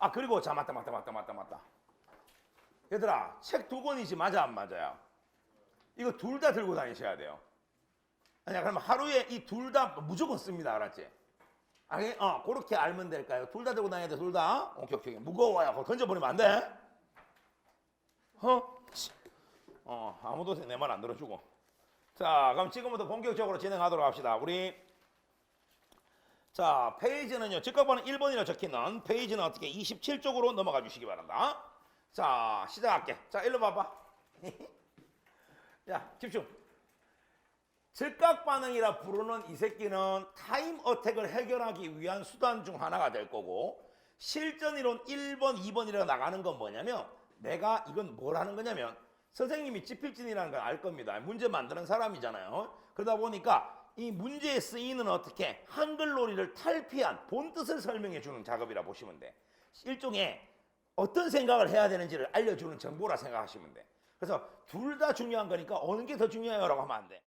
아 그리고 자 맞다 맞다 맞다 맞다 맞다. 얘들아 책 두 권이지 맞아 안 맞아요? 이거 둘 다 들고 다니셔야 돼요. 아니야 그러면 하루에 이 둘 다 무조건 씁니다 알았지? 아니 어 그렇게 알면 될까요? 둘 다 들고 다녀야 돼 둘 다. 오케이 오케이 무거워요. 그거 던져버리면 안 돼. 어? 치. 어 아무도 내 말 안 들어주고. 자 그럼 지금부터 본격적으로 진행하도록 합시다. 우리 자 페이지는요 직각번호 1번이라 적혀있는 페이지는 어떻게 27쪽으로 넘어가 주시기 바랍니다. 자 시작할게. 자 일로 봐봐. 자 집중. 즉각 반응이라 부르는 이 새끼는 타임 어택을 해결하기 위한 수단 중 하나가 될 거고 실전 이론 1번, 2번이라 나가는 건 뭐냐면 내가 이건 뭘 하는 거냐면 선생님이 지필진이라는 걸 알 겁니다. 문제 만드는 사람이잖아요. 그러다 보니까 이 문제에 쓰이는 어떻게 한글놀이를 탈피한 본뜻을 설명해 주는 작업이라 보시면 돼. 일종의 어떤 생각을 해야 되는지를 알려주는 정보라 생각하시면 돼. 그래서 둘 다 중요한 거니까 어느 게 더 중요해요라고 하면 안 돼.